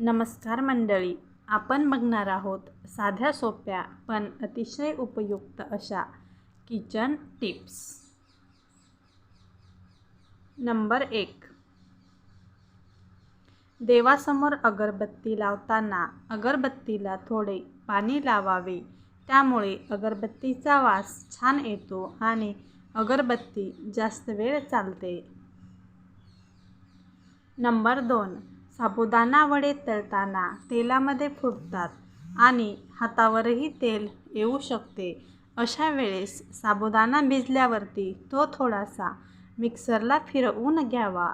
नमस्कार मंडळी आपण बघणार आहोत साध्या सोप्या पण अतिशय उपयुक्त अशा किचन टिप्स. नंबर एक. देवासमोर अगरबत्ती लावताना अगरबत्तीला थोडे पाणी लावावे. त्यामुळे अगरबत्तीचा वास छान येतो आणि अगरबत्ती जास्त वेळ चालते. नंबर दोन. साबुदाणा वडे तळताना तेलामध्ये फुटतात आणि हातावरही तेल येऊ शकते. अशा वेळेस साबुदाणा भिजल्यावरती तो थोडासा मिक्सरला फिरवून घ्यावा.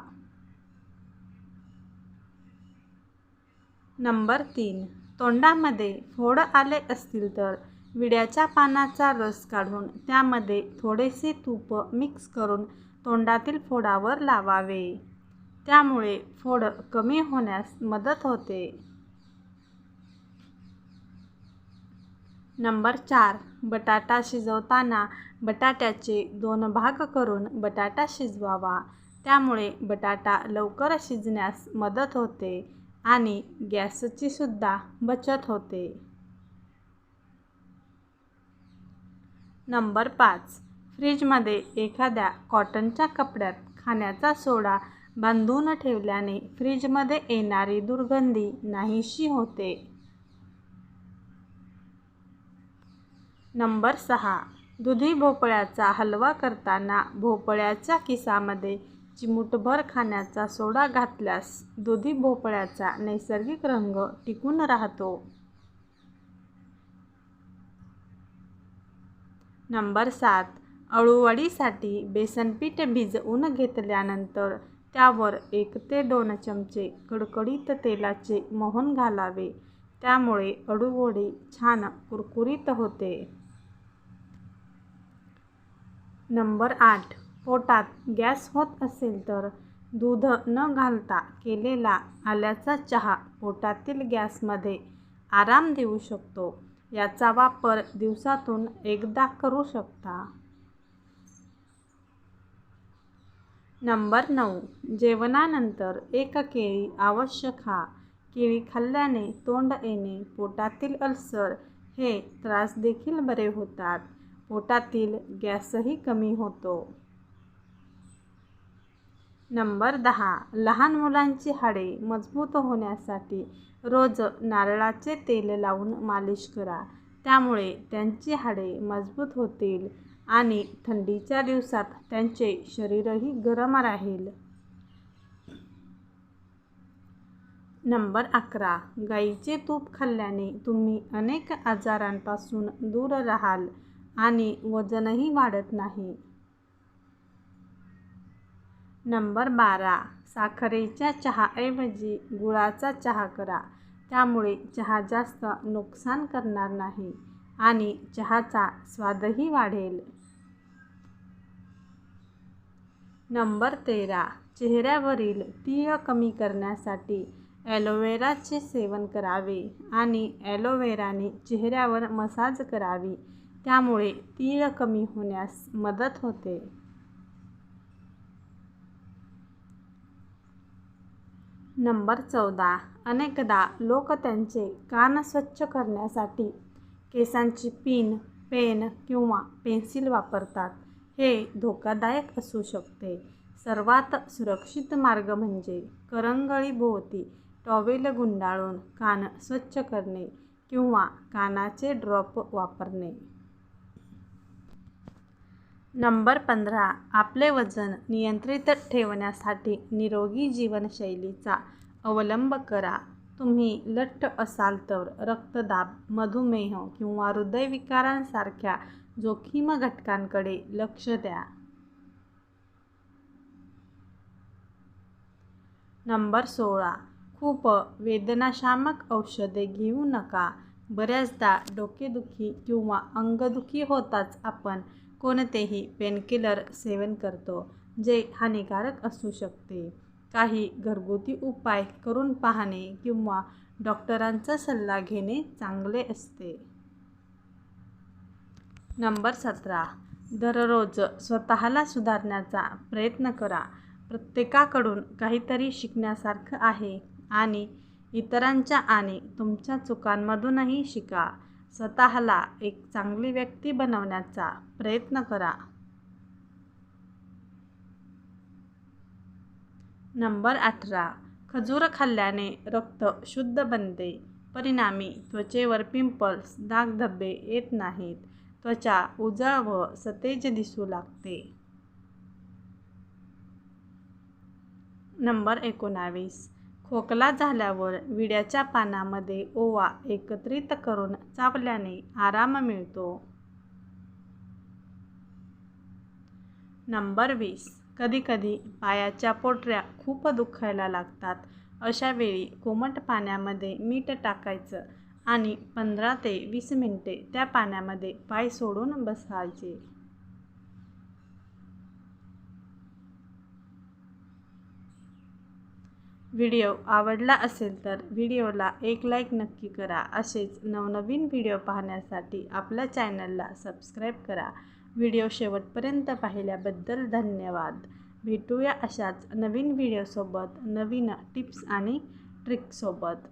नंबर तीन. तोंडामध्ये फोड आले असतील तर विड्याच्या पानाचा रस काढून त्यामध्ये थोडेसे तूप मिक्स करून तोंडातील फोडावर लावावे. त्यामुळे फोड कमी होण्यास मदत होते. नंबर चार बटाटा शिजवताना बटाट्याचे दोन भाग करून बटाटा शिजवावा. त्यामुळे बटाटा लवकर शिजण्यास मदत होते आणि गॅसची सुद्धा बचत होते. नंबर पाच फ्रीजमध्ये एखाद्या कॉटनच्या कपड्यात खाण्याचा सोडा बांधून ठेवल्याने फ्रीजमध्ये येणारी दुर्गंधी नाहीशी होते. नंबर सहा. दुधी भोपळ्याचा हलवा करताना भोपळ्याच्या किसामध्ये चिमूटभर खाण्याचा सोडा घातल्यास दुधी भोपळ्याचा नैसर्गिक रंग टिकून राहतो. नंबर सात. अळूवडीसाठी बेसनपीठ भिजवून घेतल्यानंतर त्यावर एक ते दोन चमचे कडकडीत तेलाचे मोहन घालावे. त्यामुळे अडूवडी छान कुरकुरीत होते. नंबर आठ. पोटात गॅस होत असेल तर दूध न घालता केलेला आल्याचा चहा पोटातील गॅसमध्ये आराम देऊ शकतो. याचा वापर दिवसातून एकदा करू शकता. नंबर नऊ. जेवणानंतर एक केळी अवश्य खा केळी खाल्ल्याने तोंड येणे पोटातील अल्सर हे त्रास देखील बरे होतात. पोटातील गॅसही कमी होतो. नंबर दहा. लहान मुलांची हाडे मजबूत होण्यासाठी रोज नारळाचे तेल लावून मालिश करा. त्यामुळे त्यांची हाडे मजबूत होतील. आणि थंडीच्या दिवसात त्यांचे शरीरही गरम राहील. नंबर अकरा. गाईचे तूप खाल्ल्याने तुम्ही अनेक आजारांपासून दूर राहाल आणि वजनही वाढत नाही. नंबर बारा. साखरेच्या चहाऐवजी गुळाचा चहा करा. त्यामुळे चहा जास्त नुकसान करणार नाही. आणि चहाचा स्वादही वाढेल. नंबर तेरा. चेहऱ्यावरील तीळ कमी करण्यासाठी ॲलोवेराचे सेवन करावे आणि ॲलोवेराने चेहऱ्यावर मसाज करावी. त्यामुळे तीळ कमी होण्यास मदत होते. नंबर चौदा. अनेकदा लोक त्यांचे कान स्वच्छ करण्यासाठी केसांची पिन पेन किंवा पेन्सिल वापरतात. हे धोकादायक असू शकते. सर्वात सुरक्षित मार्ग म्हणजे करंगळीभोवती टॉवेल गुंडाळून कान स्वच्छ करणे किंवा कानाचे ड्रॉप वापरणे. नंबर पंधरा आपले वजन नियंत्रित ठेवण्यासाठी निरोगी जीवनशैलीचा अवलंब करा. तुम्ही लठ्ठ असाल तर रक्तदाब मधुमेह किंवा हृदयविकारांसारख्या जोखीम घटकांकडे लक्ष द्या. नंबर सोळा. खूप वेदनाशामक औषधे घेऊ नका. बऱ्याचदा डोकेदुखी किंवा अंगदुखी होताच आपण कोणतेही पेनकिलर सेवन करतो जे हानिकारक असू शकते. काही घरगुती उपाय करून पाहणे किंवा डॉक्टरांचा सल्ला घेणे चांगले असते. नंबर सतरा. दररोज स्वतःला सुधारण्याचा प्रयत्न करा. प्रत्येकाकडून काहीतरी शिकण्यासारखं आहे आणि इतरांच्या आणि तुमच्या चुकांमधूनही शिका. स्वतःला एक चांगली व्यक्ती बनवण्याचा प्रयत्न करा. नंबर अठरा. खजूर खाल्ल्याने रक्त शुद्ध बनते. परिणामी त्वचेवर पिंपल्स दागधब्बे येत नाहीत. त्वचा उजळ व सतेज दिसू लागते. नंबर एकोणावीस. खोकला झाल्यावर विड्याच्या पानामध्ये ओवा एकत्रित करून चावल्याने आराम मिळतो. नंबर वीस. कधीकधी पायाच्या पोटऱ्या खूप दुखायला लागतात. अशावेळी कोमट पाण्यामध्ये मीठ टाकायचं आणि पंधरा ते वीस मिनटे त्या पाण्यामध्ये पाय सोडून बसायचे. व्हिडिओ आवडला असेल तर व्हिडिओला एक लाईक नक्की करा. असेच नवनवीन व्हिडिओ पाहण्यासाठी आपल्या चॅनलला सबस्क्राईब करा. व्हिडिओ शेवटपर्यंत पाहिल्याबद्दल धन्यवाद. भेटूया अशाच नवीन व्हिडिओसोबत नवीन टिप्स आणि ट्रिकसोबत